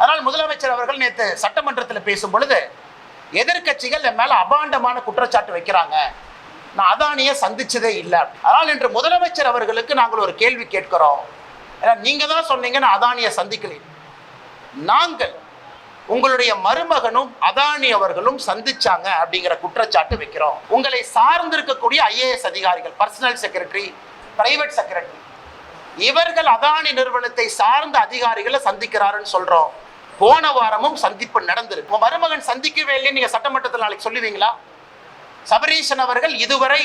அதனால் முதலமைச்சர் அவர்கள் நேற்று சட்டமன்றத்தில் பேசும் பொழுது எதிர்க்கட்சிகள் என் மேலே அபாண்டமான குற்றச்சாட்டு வைக்கிறாங்க. நான் அதானியை சந்திச்சதே இல்லை. அதனால் இன்று முதலமைச்சர் அவர்களுக்கு நாங்கள் ஒரு கேள்வி கேட்கிறோம். ஏன்னா நீங்கள் தான் சொன்னீங்க நான் அதானியை சந்திக்கலை நாங்கள் உங்களுடைய மருமகனும் அதானி அவர்களும் சந்திச்சாங்க அப்படிங்கிற குற்றச்சாட்டு வைக்கிறோம். உங்களை சார்ந்திருக்கக்கூடிய ஐஏஎஸ் அதிகாரிகள் பர்சனல் செக்ரட்டரி பிரைவேட் செக்ரட்டரி இவர்கள் அதானி நிறுவனத்தை சார்ந்த அதிகாரிகளை சந்திக்கிறாருன்னு சொல்றோம். போன வாரமும் சந்திப்பு நடந்திருக்கு. உங்க மருமகன் சந்திக்கவே இல்லைன்னு நீங்க சட்டமன்றத்தில் நாளைக்கு சொல்லுவீங்களா? சபரீஷன் அவர்கள் இதுவரை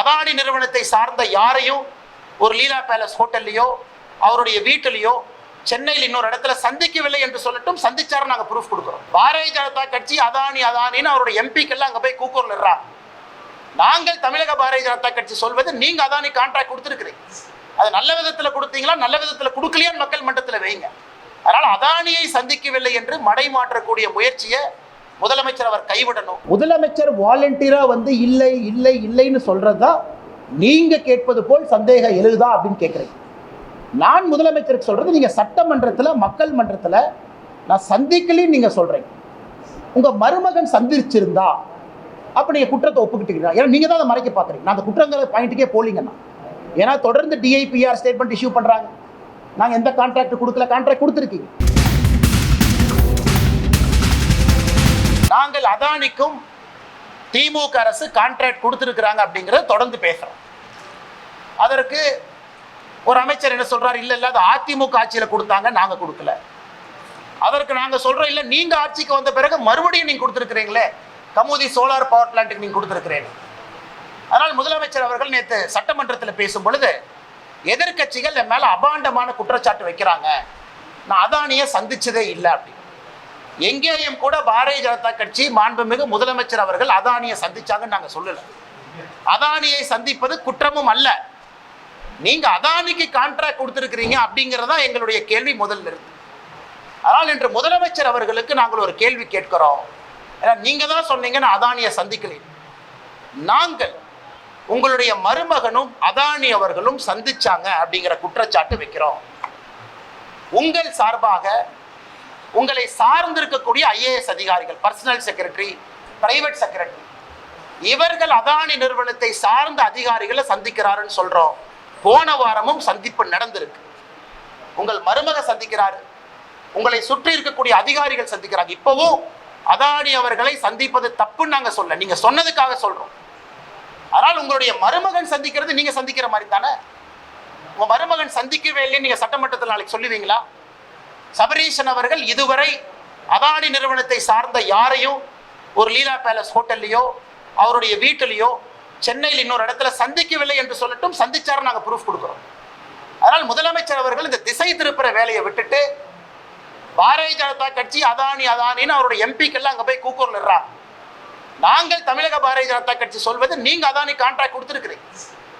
அதானி நிறுவனத்தை சார்ந்த யாரையும் ஒரு லீலா பேலஸ் ஹோட்டல்லையோ அவருடைய வீட்டிலையோ சென்னையில் இன்னொரு இடத்துல சந்திக்கவில்லை என்று சொல்லட்டும் சந்திச்சாரு நாங்கள் ப்ரூஃப் கொடுக்குறோம். பாரதிய ஜனதா கட்சி அதானி அதானின்னு அவருடைய எம்பிக்கெல்லாம் அங்கே போய் கூக்கூர்ல இருறாங்க நாங்கள் தமிழக பாரதிய ஜனதா கட்சி சொல்வது நீங்க அதானி கான்ட்ராக்ட் கொடுத்துருக்குறீங்க. அது நல்ல விதத்தில் கொடுத்தீங்களா நல்ல விதத்தில் கொடுக்கலையான்னு மக்கள் மன்றத்தில் வைங்க. அதனால் அதானியை சந்திக்கவில்லை என்று மடை மாற்றக்கூடிய முயற்சியை முதலமைச்சர் அவர் கைவிடணும். முதலமைச்சர் வாலண்டியரா வந்து இல்லை இல்லை இல்லைன்னு சொல்றதா நீங்க கேட்பது போல் சந்தேகம் எழுதா அப்படின்னு கேட்குறீங்க நான் முதலமைச்சருக்கு சொல்றது நீங்க சட்டமன்றத்தில் மக்கள் மன்றத்தில் நான் சந்திக்கலைன்னு நீங்க சொல்றீங்க. உங்க மருமகன் சந்திச்சிருந்தா அப்ப நீங்க குற்றத்தை ஒப்புக்கிட்டீங்க ஏன்னா நீங்க தான் அதை மறைக்க பாக்குறீங்க நான் அந்த குற்றங்களை பாயிண்ட்டுக்கே போலீங்கண்ணா ஏன்னா தொடர்ந்து டிஐபிஆர் ஸ்டேட்மெண்ட் இஷ்யூ பண்றாங்க. நாங்கள் எந்த கான்ட்ராக்ட் கொடுக்கல கான்ட்ராக்ட் கொடுத்துருக்கீங்க. நாங்கள் அதானிக்கும் திமுக அரசு கான்ட்ராக்ட் கொடுத்துருக்குறாங்க அப்படிங்கிறத தொடர்ந்து பேசுகிறோம் அதற்கு ஒரு அமைச்சர் என்ன சொல்கிறார் இல்லை இல்லை அது அதிமுக ஆட்சியில் கொடுத்தாங்க நாங்கள் கொடுக்கல. அதற்கு நாங்கள் சொல்கிறோம் இல்லை நீங்கள் ஆட்சிக்கு வந்த பிறகு மறுபடியும் நீங்கள் கொடுத்துருக்குறீங்களே. கமுதி சோலார் பவர் பிளான்ட்டுக்கு நீங்கள் கொடுத்துருக்குறீங்க அதனால் முதலமைச்சர் அவர்கள் நேற்று சட்டமன்றத்தில் பேசும் பொழுது எதிர்க்கட்சிகள் என் மேலே அபாண்டமான குற்றச்சாட்டு வைக்கிறாங்க. நான் அதானியை சந்திச்சதே இல்லை அப்படின்னு எங்கேயும் கூட பாரதிய ஜனதா கட்சி மாண்புமிகு முதலமைச்சர் அவர்கள் அதானியை சந்திச்சாங்கன்னு நாங்கள் சொல்லலை. அதானியை சந்திப்பது குற்றமும் அல்ல. நீங்க அதானிக்கு கான்ட்ராக்ட் கொடுத்துருக்கிறீங்க அப்படிங்கறதா எங்களுடைய கேள்வி முதல்ல இருக்கு அதனால் இன்று முதலமைச்சர் அவர்களுக்கு நாங்கள் ஒரு கேள்வி கேட்கிறோம். ஏன்னா நீங்க தான் சொன்னீங்கன்னு அதானியை சந்திக்கலை. நாங்கள் உங்களுடைய மருமகனும் அதானி அவர்களும் சந்திச்சாங்க அப்படிங்கிற குற்றச்சாட்டு வைக்கிறோம். உங்கள் சார்பாக உங்களை சார்ந்திருக்கக்கூடிய ஐஏஎஸ் அதிகாரிகள் பர்சனல் செக்ரட்டரி பிரைவேட் செக்ரட்டரி இவர்கள் அதானி நிறுவனத்தை சார்ந்த அதிகாரிகளை சந்திக்கிறாருன்னு சொல்றோம். போன வாரமும் சந்திப்பு நடந்திருக்கு. உங்கள் மருமக சந்திக்கிறாரு. உங்களை சுற்றி இருக்கக்கூடிய அதிகாரிகள் சந்திக்கிறாங்க. இப்பவும் அதானி அவர்களை சந்திப்பது தப்புன்னு நாங்கள் சொல்ல நீங்க சொன்னதுக்காக சொல்றோம். ஆனால் உங்களுடைய மருமகன் சந்திக்கிறது நீங்க சந்திக்கிற மாதிரி தானே? உங்க மருமகன் சந்திக்கவே இல்லைன்னு நீங்க சட்டமன்றத்தில் நாளைக்கு சொல்லுவீங்களா? சபரீஷன் அவர்கள் இதுவரை அதானி நிறுவனத்தை சார்ந்த யாரையும் ஒரு லீலா பேலஸ் ஹோட்டல்லையோ அவருடைய வீட்டிலையோ சென்னையில் இன்னொரு இடத்துல சந்திக்கவில்லை என்று சொல்லட்டும் சந்திச்சார் நாங்கள் ப்ரூஃப் கொடுக்குறோம். அதனால் முதலமைச்சர் அவர்கள் இந்த திசை திருப்புற வேலையை விட்டுட்டு பாரதிய ஜனதா கட்சி அதானி அதானின்னு அவருடைய எம்பிக்கெல்லாம் அங்கே போய் கூக்கூர் இருறாங்க நாங்கள் தமிழக பாரதிய ஜனதா கட்சி சொல்வது நீங்க அதானி கான்ட்ராக்ட் கொடுத்துருக்கிறீங்க.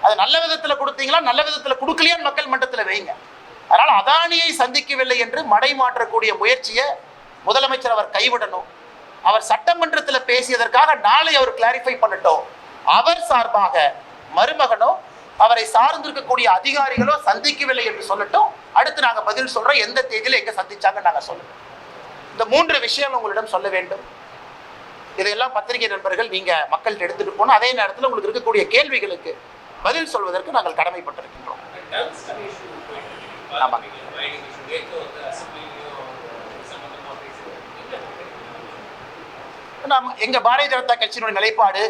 அது நல்ல விதத்துல கொடுத்தீங்களா நல்ல விதத்துல கொடுக்கலையான்னு மக்கள் மன்றத்துல வைங்க. அதனால் அதானியை சந்திக்கவில்லை என்று மடை மாற்றக்கூடிய முயற்சியை முதலமைச்சர் அவர் கைவிடணும். அவர் சட்டமன்றத்தில் பேசியதற்காக நாளை அவர் கிளாரிஃபை பண்ணட்டும். அவர் சார்பாக மருமகனோ அவரை சார்ந்திருக்கக்கூடிய அதிகாரிகளோ சந்திக்கவில்லை என்று சொல்லட்டும். அடுத்து நாங்க பதில் சொல்றோம். எந்த தேதியில எங்க சந்திச்சாங்கன்னு நாங்க சொல்லுவோம். இந்த மூன்று விஷயம் உங்களிடம் சொல்ல வேண்டும். இதையெல்லாம் பத்திரிகை நண்பர்கள் நீங்கள் மக்கள்கிட்ட எடுத்துகிட்டு போனால் அதே நேரத்தில் உங்களுக்கு இருக்கக்கூடிய கேள்விகளுக்கு பதில் சொல்வதற்கு நாங்கள் கடமைப்பட்டிருக்கின்றோம். ஆமாங்க. நாம் எங்கள் பாரதிய ஜனதா கட்சியினுடைய நிலைப்பாடு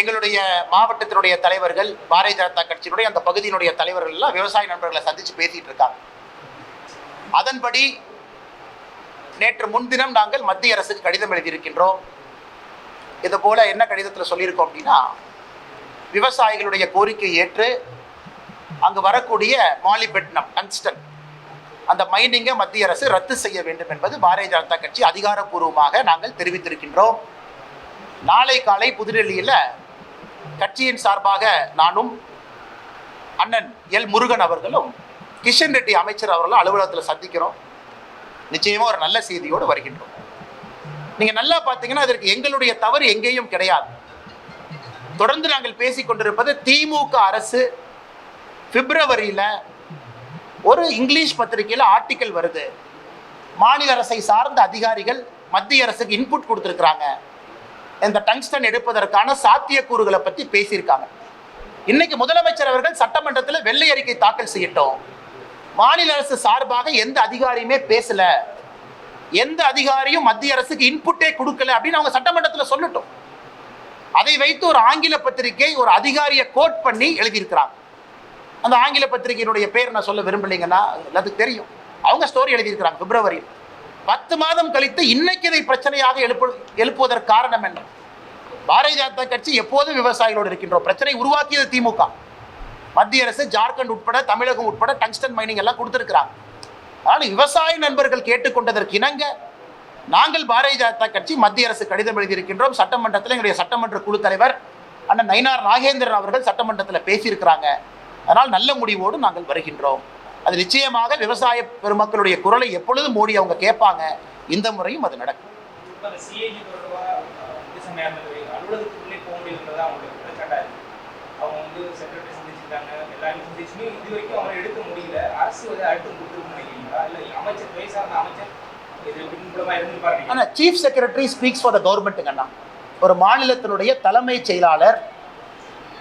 எங்களுடைய மாவட்டத்தினுடைய தலைவர்கள் பாரதிய ஜனதா கட்சியினுடைய அந்த பகுதியினுடைய தலைவர்கள் எல்லாம் விவசாய நண்பர்களை சந்தித்து பேசிட்டு இருக்காங்க. அதன்படி நேற்று முன்தினம் நாங்கள் மத்திய அரசுக்கு கடிதம் எழுதியிருக்கின்றோம். இது போல என்ன கடிதத்தில் சொல்லியிருக்கோம் அப்படின்னா விவசாயிகளுடைய கோரிக்கை ஏற்று அங்கு வரக்கூடிய மாலிபெட்னம் டங்ஸ்டன் அந்த மைனிங்கை மத்திய அரசு ரத்து செய்ய வேண்டும் என்பது பாரதிய ஜனதா கட்சி அதிகாரப்பூர்வமாக நாங்கள் தெரிவித்திருக்கின்றோம். நாளை காலை புதுடெல்லியில் கட்சியின் சார்பாக நானும் அண்ணன் எல் முருகன் அவர்களும் கிஷன் ரெட்டி அமைச்சர் அவர்களும் அலுவலகத்தில் சந்திக்கிறோம். நிச்சயமாக ஒரு நல்ல செய்தியோடு வருகின்றோம். நீங்கள் நல்லா பார்த்தீங்கன்னா அதற்கு எங்களுடைய தவறு எங்கேயும் கிடையாது. தொடர்ந்து நாங்கள் பேசிக் கொண்டிருப்பது திமுக அரசு பிப்ரவரியில் ஒரு இங்கிலீஷ் பத்திரிகையில் ஆர்டிக்கல் வருது. மாநில அரசை சார்ந்த அதிகாரிகள் மத்திய அரசுக்கு இன்புட் கொடுத்துருக்குறாங்க. இந்த டங்ஸ்டன் எடுப்பதற்கான சாத்தியக்கூறுகளை பற்றி பேசியிருக்காங்க. இன்னைக்கு முதலமைச்சர் அவர்கள் சட்டமன்றத்தில் வெள்ளை அறிக்கை தாக்கல் செய்யட்டும். மாநில அரசு சார்பாக எந்த அதிகாரியுமே பேசல. எந்த அதிகாரியும் மத்திய அரசுக்கு இன்புட்டே கொடுக்கல அப்படின்னு அவங்க சட்டமன்றத்தில் சொல்லட்டும். அதை வைத்து ஒரு ஆங்கில பத்திரிகை ஒரு அதிகாரியை கோட் பண்ணி எழுதியிருக்கிறாங்க. அந்த ஆங்கில பத்திரிகையினுடைய பேர் நான் சொல்ல விரும்பலைங்கன்னா எல்லாத்துக்கு தெரியும். அவங்க ஸ்டோரி எழுதியிருக்கிறாங்க பிப்ரவரி பத்து மாதம் கழித்து இன்னைக்கு இதை பிரச்சனையாக எழுப்பு எழுப்புவதற்கு காரணம் என்ன? பாரதிய ஜனதா கட்சி எப்போதும் விவசாயிகளோடு இருக்கின்றோம். பிரச்சனை உருவாக்கியது திமுக. மத்திய அரசு ஜார்க்கண்ட் உட்பட தமிழகம் உட்பட டங்ஸ்டன் மைனிங் எல்லாம் கொடுத்துருக்கிறாங்க. ஆனால் விவசாய நண்பர்கள் கேட்டுக்கொண்டதற்கு இணங்க நாங்கள் பாரதிய ஜனதா கட்சி மத்திய அரசு கடிதம் எழுதியிருக்கின்றோம். சட்டமன்றத்தில் எங்களுடைய சட்டமன்ற குழு தலைவர் அண்ணன் நயினார் நாகேந்திரன் அவர்கள் சட்டமன்றத்தில் பேசியிருக்கிறாங்க. அதனால் நல்ல முடிவோடு நாங்கள் வருகின்றோம். அது நிச்சயமாக விவசாய பெருமக்களுடைய குரலை எப்பொழுதும் மோடி அவங்க கேட்பாங்க. இந்த முறையும் அது நடக்கும். அவங்க வந்து செக்ரட்டரி சந்திச்சிருக்காங்க. எல்லாரும் இது வரைக்கும் அவரை எடுக்க முடியல. அரசு வந்து அடுத்து கொடுத்துருக்குன்னு இல்ல அமைச்சர் துறை சார்ந்த அமைச்சர் ஆனால் chief secretary speaks for the கவர்மெண்ட்டுங்கண்ணா ஒரு மாநிலத்தினுடைய தலைமைச் செயலாளர்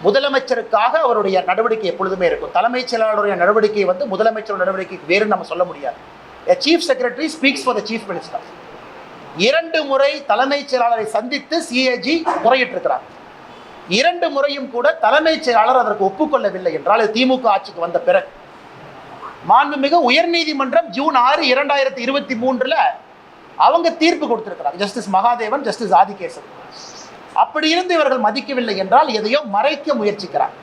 முதலமைச்சருக்காக அவருடைய நடவடிக்கை எப்பொழுதுமே இருக்கும். தலைமைச் செயலாளருடைய நடவடிக்கை வந்து முதலமைச்சர் நடவடிக்கைக்கு வேறு நம்ம சொல்ல முடியாது. Chief secretary speaks for the chief minister இரண்டு முறை தலைமைச் செயலாளரை சந்தித்து சிஏஜி முறையிட்டிருக்கிறார். இரண்டு முறையும் கூட தலைமைச் செயலாளர் அதற்கு ஒப்புக்கொள்ளவில்லை என்றால் அது திமுக ஆட்சிக்கு வந்த பிறகு. மாண்புமிகு உயர்நீதிமன்றம் ஜூன் ஆறு இரண்டாயிரத்தி இருபத்தி மூன்றுல அவங்க தீர்ப்பு கொடுத்திருக்கிறார். Justice Mahadevan justice Adikesan. அப்படி இருந்து இவர்கள் மதிக்கவில்லை என்றால் எதையோ மறைக்க முயற்சிக்கிறார்.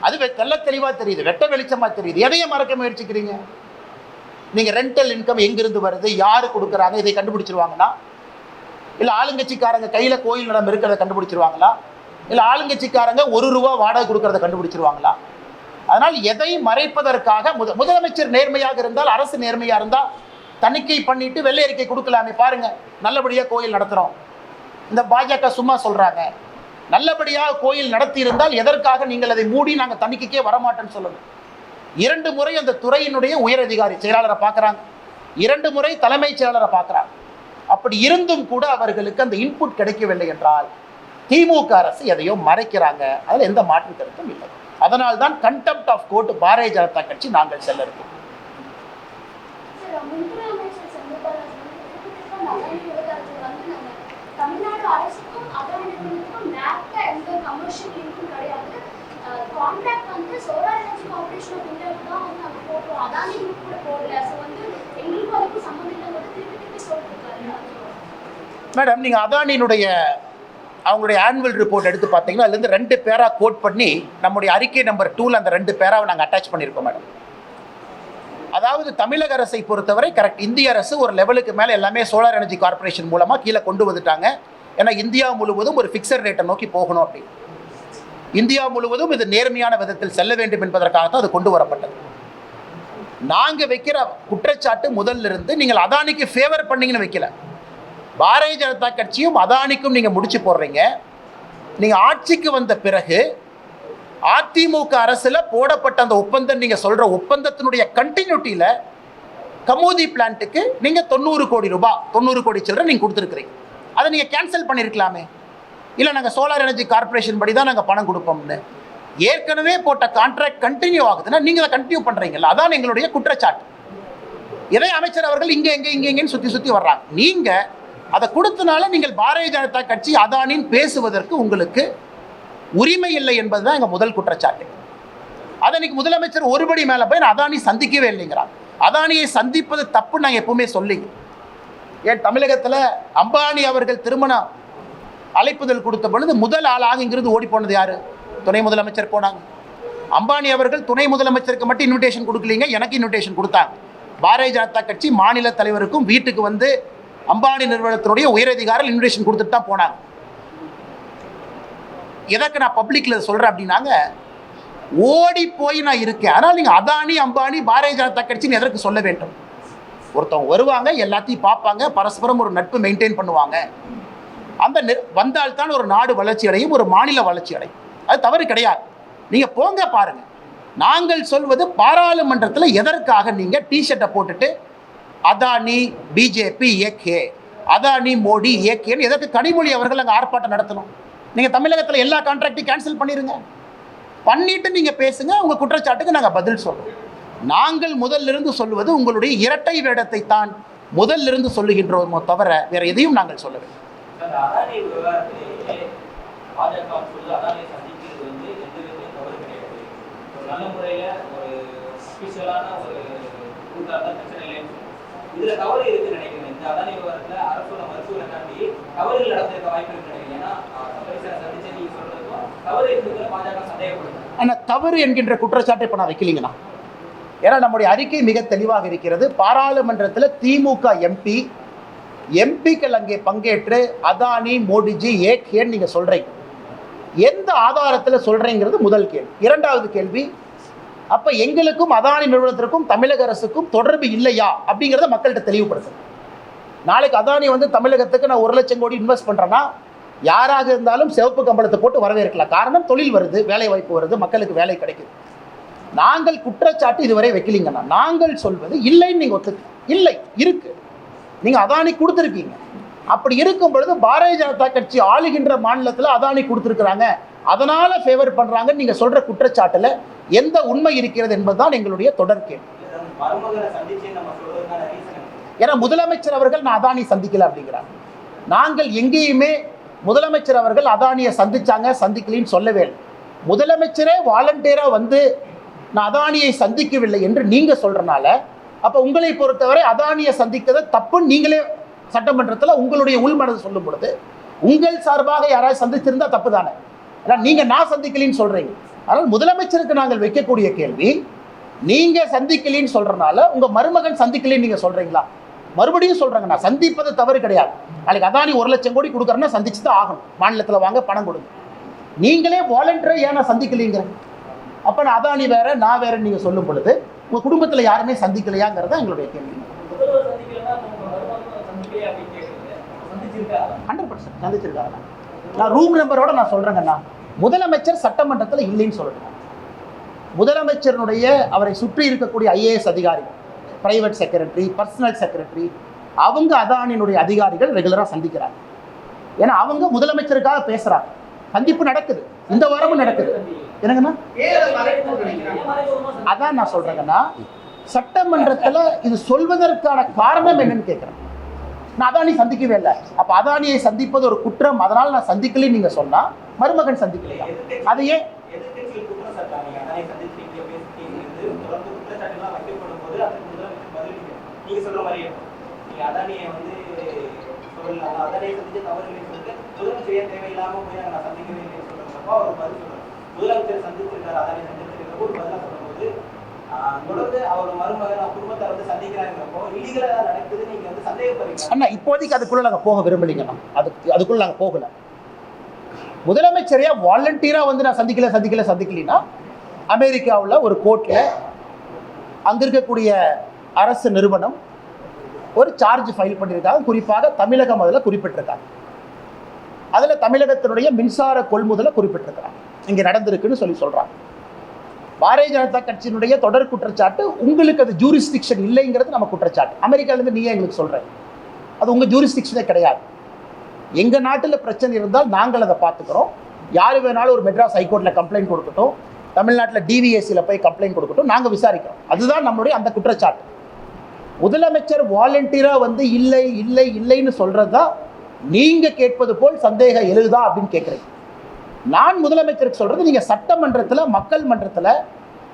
அது தெல்ல தெளிவா தெரியுது வெட்ட வெளிச்சமா தெரியுது. எதையும் மறைக்க முயற்சிக்கிறீங்க? நீங்க ரெண்டல் இன்கம் எங்கிருந்து வருது? யாரு கொடுக்குறாங்க? இதை கண்டுபிடிச்சிருவாங்கன்னா இல்ல ஆளுங்கட்சிக்காரங்க கையில கோயில் நிலம் இருக்கிறத கண்டுபிடிச்சிருவாங்களா? இல்லை ஆளுங்கட்சிக்காரங்க ஒரு ரூபா வாடகை கொடுக்கறத கண்டுபிடிச்சிருவாங்களா? அதனால் எதை மறைப்பதற்காக முத முதலமைச்சர் நேர்மையாக இருந்தால் அரசு நேர்மையாக இருந்தால் தணிக்கை பண்ணிட்டு வெள்ளை அறிக்கை கொடுக்கலாமே பாருங்க. நல்லபடியாக கோயில் நடத்துகிறோம் இந்த பாஜக சும்மா சொல்கிறாங்க நல்லபடியாக கோயில் நடத்தி இருந்தால் எதற்காக நீங்கள் அதை மூடி நாங்கள் தணிக்கைக்கே வரமாட்டேன்னு சொல்லணும். இரண்டு முறை அந்த துறையினுடைய உயரதிகாரி செயலாளரை பார்க்குறாங்க இரண்டு முறை தலைமைச் செயலாளரை பார்க்குறாங்க அப்படி இருந்தும் கூட அவர்களுக்கு அந்த இன்புட் கிடைக்கவில்லை என்றால் திமுக அரசு எதையோ மறைக்கிறாங்க. அதில் எந்த மாற்று கருத்தும் இல்லை. அதனால் தான் contempt of court Bharatiya Janata கட்சி நாங்கள் செல்ல இருக்கோம். மேடம் நீங்கள் அதானியினுடைய அவங்களுடைய ஆனுவல் ரிப்போர்ட் எடுத்து பார்த்தீங்கன்னா அதுலேருந்து ரெண்டு பேரா கோட் பண்ணி நம்முடைய அறிக்கை நம்பர் டூவில் அந்த ரெண்டு பேராவை நாங்கள் அட்டாச் பண்ணியிருக்கோம் மேடம் அதாவது தமிழக அரசை பொறுத்தவரை கரெக்ட் இந்திய அரசு ஒரு லெவலுக்கு மேலே எல்லாமே சோலார் எனர்ஜி கார்ப்பரேஷன் மூலமாக கீழே கொண்டு வந்துட்டாங்க. ஏன்னா இந்தியா முழுவதும் ஒரு ஃபிக்ஸட் ரேட்டை நோக்கி போகணும் அப்படி. இந்தியா முழுவதும் இது நேர்மையான விதத்தில் செல்ல வேண்டும் என்பதற்காக தான் அது கொண்டு வரப்பட்டது. நாங்கள் வைக்கிற குற்றச்சாட்டு முதல்ல இருந்து நீங்கள் அதானிக்கு ஃபேவர் பண்ணீங்கன்னு வைக்கல. பாரதிய ஜனதா கட்சியும் அதானிக்கும் நீங்கள் முடிச்சு போடுறீங்க. நீங்கள் ஆட்சிக்கு வந்த பிறகு அதிமுக அரசில் போடப்பட்ட அந்த ஒப்பந்தம் நீங்கள் சொல்கிற ஒப்பந்தத்தினுடைய கண்டினியூட்டியில் கமோதி பிளான்ட்டுக்கு நீங்கள் தொண்ணூறு கோடி ரூபாய் தொண்ணூறு கோடி சில்லரை நீங்கள் கொடுத்துருக்குறீங்க. அதை நீங்கள் கேன்சல் பண்ணியிருக்கலாமே இல்லை நாங்கள் சோலார் எனர்ஜி கார்ப்பரேஷன் படி தான் நாங்கள் பணம் கொடுப்போம்னு. ஏற்கனவே போட்ட கான்ட்ராக்ட் கண்டினியூ ஆகுதுன்னா நீங்கள் அதை கண்டினியூ பண்ணுறீங்களா அதான் எங்களுடைய குற்றச்சாட்டு. இதை அமைச்சர் அவர்கள் இங்கே எங்கே இங்கே எங்கேன்னு சுற்றி சுற்றி வர்றாங்க. நீங்கள் அதை கொடுத்தனால நீங்கள் பாரதிய ஜனதா கட்சி அதானின் பேசுவதற்கு உங்களுக்கு உரிமை இல்லை என்பது தான் எங்கள் முதல் குற்றச்சாட்டு. அதை இன்னைக்கு முதலமைச்சர் ஒருபடி மேலே போய் நான் அதானி சந்திக்கவே இல்லைங்கிறார். அதானியை சந்திப்பது தப்பு நான் எப்பவுமே சொல்லிங்க ஏன் தமிழகத்தில் அம்பானி அவர்கள் திருமணம் அழைப்புதல் கொடுத்த பொழுது முதல் ஆளாக இங்கிருந்து ஓடி போனது யார்? துணை முதலமைச்சர் போனாங்க. அம்பானி அவர்கள் துணை முதலமைச்சருக்கு மட்டும் இன்விடேஷன் கொடுக்கலீங்க எனக்கு இன்விடேஷன் கொடுத்தாங்க. பாரதிய ஜனதா கட்சி மாநில தலைவருக்கும் வீட்டுக்கு வந்து அம்பானி நிறுவனத்தினுடைய உயரதிகாரிகள் இன்விடேஷன் கொடுத்துட்டு தான் போனாங்க. எதற்கு நான் பப்ளிக்கில் சொல்கிறேன் அப்படின்னாங்க ஓடி போய் நான் இருக்கேன். ஆனால் நீங்கள் அதானி அம்பானி பாரதிய ஜனதா கட்சின்னு எதற்கு சொல்ல வேண்டும்? ஒருத்தவங்க வருவாங்க எல்லாத்தையும் பார்ப்பாங்க பரஸ்பரம் ஒரு நட்பு மெயின்டைன் பண்ணுவாங்க. அந்த நெ- வந்தால்தான் ஒரு நாடு வளர்ச்சி அடையும் ஒரு மாநில வளர்ச்சி அடையும். அது தவறு கிடையாது. நீங்கள் போங்க பாருங்கள் நாங்கள் சொல்வது பாராளுமன்றத்தில் எதற்காக நீங்கள் டிஷர்ட்டை போட்டுட்டு அதானி பிஜேபி ஏகே அதானி மோடி ஏகேன்னு எதற்கு கனிமொழி அவர்கள் அங்கே ஆர்ப்பாட்டம் நடத்தணும்? நீங்கள் தமிழகத்தில் எல்லா கான்ட்ராக்டையும் கேன்சல் பண்ணிடுங்க பண்ணிட்டு நீங்கள் பேசுங்க உங்கள் குற்றச்சாட்டுக்கு நாங்கள் பதில் சொல்கிறோம் நாங்கள் முதல்லிருந்து சொல்லுவது உங்களுடைய இரட்டை வேடத்தை தான் முதல்லிருந்து சொல்லுகின்றோமோ தவிர வேற எதையும் நாங்கள் சொல்லவில்லை. பாஜக அதானியை சந்திக்கிறது வந்து எந்த தவறு கிடையாது. ஒரு நல்ல முறையில் ஒரு ஸ்பெஷலான ஒரு கூட்டாக பிரச்சனை சொல்லுவோம். இதுல தவறு இருக்குன்னு நினைக்கிறேன் இந்த அதானி விவகாரத்துல அரசோட மருத்துவரை தாண்டி தவறுகள் நடந்திருக்க வாய்ப்பு இருக்கு நினைக்கிறேன் ஏன்னா சந்திச்சு நீங்க சொல்றதுக்கும் தவறு இருக்கிறதுல பாஜக சந்தேகப்படுது ஆனா தவறு என்கின்ற குற்றச்சாட்டை இப்போ நான் வைக்கலீங்கண்ணா. ஏன்னா நம்முடைய அறிக்கை மிக தெளிவாக இருக்கிறது. பாராளுமன்றத்தில் திமுக எம்பி எம்பிக்கள் அங்கே பங்கேற்று அதானி மோடிஜி ஏகேன்னு நீங்கள் சொல்கிறீங்க எந்த ஆதாரத்தில் சொல்கிறீங்கிறது முதல் கேள்வி. இரண்டாவது கேள்வி அப்போ எங்களுக்கும் அதானி நிறுவனத்திற்கும் தமிழக அரசுக்கும் தொடர்பு இல்லையா? அப்படிங்கிறத மக்கள்கிட்ட தெளிவுபடுத்தணும். நாளைக்கு அதானி வந்து தமிழகத்துக்கு நான் ஒரு லட்சம் கோடி இன்வெஸ்ட் பண்ணுறேன்னா யாராக இருந்தாலும் சிவப்பு கம்பளத்தை போட்டு வரவேற்கலாம். காரணம் தொழில் வருது வேலை வாய்ப்பு வருது மக்களுக்கு வேலை கிடைக்குது. நாங்கள் குற்றச்சாட்டு இதுவரை வைக்கலீங்கண்ணா நாங்கள் சொல்வது இல்லைன்னு நீங்கள் ஒத்து இல்லை இருக்கு. நீங்கள் அதானி கொடுத்துருக்கீங்க. அப்படி இருக்கும் பொழுது பாரதிய ஜனதா கட்சி ஆளுகின்ற மாநிலத்தில் அதானி கொடுத்துருக்குறாங்க. அதனால ஃபேவர் பண்ணுறாங்கன்னு நீங்கள் சொல்கிற குற்றச்சாட்டில் எந்த உண்மை இருக்கிறது என்பதுதான் எங்களுடைய தொடர் கேள்வி. ஏன்னா முதலமைச்சர் அவர்கள் நான் அதானி சந்திக்கல அப்படிங்கிறார். நாங்கள் எங்கேயுமே முதலமைச்சர் அவர்கள் அதானியை சந்திச்சாங்க சந்திக்கலின்னு சொல்லவே இல்லை. முதலமைச்சரே வாலண்டியராக வந்து நான் அதானியை சந்திக்கவில்லை என்று நீங்கள் சொல்கிறனால அப்போ உங்களை பொறுத்தவரை அதானியை சந்திக்கிறது தப்புன்னு நீங்களே சட்டமன்றத்தில் உங்களுடைய உள்மனது சொல்லும் பொழுது உங்கள் சார்பாக யாராவது சந்திச்சிருந்தா தப்பு தானே ஏன்னா நீங்கள் நான் சந்திக்கலின்னு சொல்கிறீங்க அதனால் முதலமைச்சருக்கு நாங்கள் வைக்கக்கூடிய கேள்வி நீங்க சந்திக்கலின்னு சொல்றதுனால உங்க மருமகன் சந்திக்கலின்னு நீங்க சொல்றீங்களா? மறுபடியும் சொல்றேங்க நான் சந்திப்பது தவறு கிடையாது. நாளைக்கு அதானி ஒரு லட்சம் கோடி கொடுக்குறேன்னா சந்திச்சு தான் ஆகணும். மாநிலத்தில் வாங்க பணம் கொடுங்க. நீங்களே வாலண்டியரை ஏன் நான் சந்திக்கலைங்கிறேன்? அப்போ நான் அதானி வேற நான் வேறன்னு நீங்கள் சொல்லும் பொழுது உங்கள் குடும்பத்தில் யாருமே சந்திக்கலையாங்கிறது எங்களுடைய கேள்வி. ஹண்ட்ரட் பர்சன்ட் சந்திச்சிருக்காங்க. நான் ரூம் நம்பரோட நான் சொல்கிறேங்கண்ணா முதலமைச்சர் சட்டமன்றத்தில் இல்லைன்னு சொல்லணும். முதலமைச்சருடைய அவரை சுற்றி இருக்கக்கூடிய ஐஏஎஸ் அதிகாரிகள் பிரைவேட் செக்ரட்டரி பர்சனல் செக்ரட்டரி அவங்க அதானியினுடைய அதிகாரிகள் ரெகுலராக சந்திக்கிறாங்க. ஏன்னா அவங்க முதலமைச்சருக்காக பேசுகிறாங்க சந்திப்பு நடக்குது. இந்த வாரமும் நடக்குது. என்னங்கண்ணா? அதான் நான் சொல்றேங்கன்னா சட்டமன்றத்தில் இது சொல்வதற்கான காரணம் என்னன்னு கேட்குறேன் நான் அதானி சந்திக்கவே இல்லை. அப்போ அதானியை சந்திப்பது ஒரு குற்றம். அதனால் நான் சந்திக்கலைன்னு நீங்கள் சொன்னா மருமகன் சந்திக்கலையா? அது ஏன்? முதலமைச்சர் தேவையில்லாம போய் சந்திக்கவே முதலமைச்சர் சந்திச்சிருக்காரு அதானி சந்திச்சிருக்கிறப்போ ஒரு பதிலாக சொல்லும்போது அண்ணா இப்போதைக்கு அதுக்குள்ள நாங்கள் போக விரும்பலீங்கண்ணா அதுக்கு அதுக்குள்ள நாங்க போகல. முதலமைச்சரையா வாலண்டியராக வந்து நான் சந்திக்கல சந்திக்கல சந்திக்கலைன்னா அமெரிக்காவில் ஒரு கோர்ட்டில் அங்கே இருக்கக்கூடிய அரசு நிறுவனம் ஒரு சார்ஜ் ஃபைல் பண்ணியிருக்காங்க. குறிப்பாக தமிழகம் அதில் குறிப்பிட்டிருக்காங்க. அதில் தமிழகத்தினுடைய மின்சார கொள்முதலை குறிப்பிட்டிருக்கிறாங்க இங்கே நடந்திருக்குன்னு சொல்லி சொல்கிறாங்க பாரதிய ஜனதா கட்சியினுடைய தொடர் குற்றச்சாட்டு உங்களுக்கு அது ஜூரிஸ்டிக்ஷன் இல்லைங்கிறது நம்ம குற்றச்சாட்டு. அமெரிக்காலேருந்து நீயே எங்களுக்கு சொல்கிறேன் அது உங்கள் ஜூரிஸ்டிக்ஷனே கிடையாது. எங்கள் நாட்டில் பிரச்சனை இருந்தால் நாங்கள் அதை பார்த்துக்கிறோம். யார் வேணாலும் ஒரு மெட்ராஸ் ஹைகோர்ட்டில் கம்ப்ளைண்ட் கொடுக்கட்டும். தமிழ்நாட்டில் டிவிஎஸ்சியில் போய் கம்ப்ளைண்ட் கொடுக்கட்டும். நாங்கள் விசாரிக்கிறோம். அதுதான் நம்மளுடைய அந்த குற்றச்சாட்டு. முதலமைச்சர் வாலண்டியராக வந்து இல்லை இல்லை இல்லைன்னு சொல்கிறது தான் நீங்கள் கேட்பது போல் சந்தேகம் எழுதா அப்படின்னு கேட்குறீங்க நான் முதலமைச்சருக்கு சொல்கிறது நீங்கள் சட்டமன்றத்தில் மக்கள் மன்றத்தில்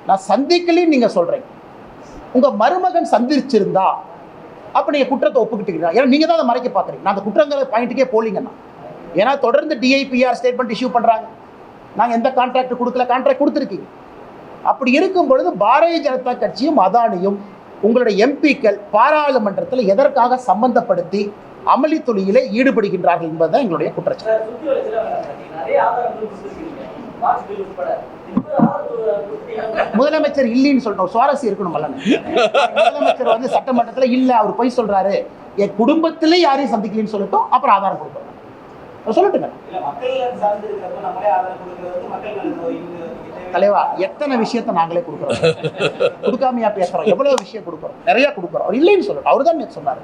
நான் சந்திக்கலைன்னு நீங்கள் சொல்கிறீங்க உங்கள் மருமகன் சந்திச்சிருந்தா அப்போ நீங்கள் குற்றத்தை ஒப்புக்கிட்டீங்களா ஏன்னா நீங்கள் தான் அதை மறைக்க பார்க்குறீங்க. நான் அந்த குற்றங்கிற பாயிண்ட்டுக்கே போலீங்கண்ணா ஏன்னா தொடர்ந்து டிஐபிஆர் ஸ்டேட்மெண்ட் இஷ்யூ பண்ணுறாங்க நாங்கள் எந்த கான்ட்ராக்ட் கொடுக்கல? கான்ட்ராக்ட் கொடுத்துருக்கீங்க. அப்படி இருக்கும் பொழுது பாரதிய ஜனதா கட்சியும் அதானியும் உங்களுடைய எம்பிக்கள் பாராளுமன்றத்தில் எதற்காக சம்பந்தப்படுத்தி அமளி தொழிலே ஈடுபடுகின்றார்கள் என்பதுதான் எங்களுடைய குற்றச்சாட்டு. முதலமைச்சர் இல்லைன்னு சொல்லிட்டோம் சுவாரஸ்யம் இருக்கணும் முதலமைச்சர் வந்து சட்டமன்றத்தில் இல்லை அவர் பொய் சொல்றாரு. என் குடும்பத்திலே யாரையும் சந்திக்கலன்னு சொல்லட்டும். அப்புறம் ஆதாரம் அவர் சொல்லட்டுங்க. தலைவா எத்தனை விஷயத்த நாங்களே கொடுக்குறோம்? கொடுக்காமையா பேசுறோம். எவ்வளவு விஷயம் கொடுக்குறோம்? நிறைய கொடுக்குறோம். அவர் இல்லைன்னு சொல்லணும் அவர் தான் சொன்னார்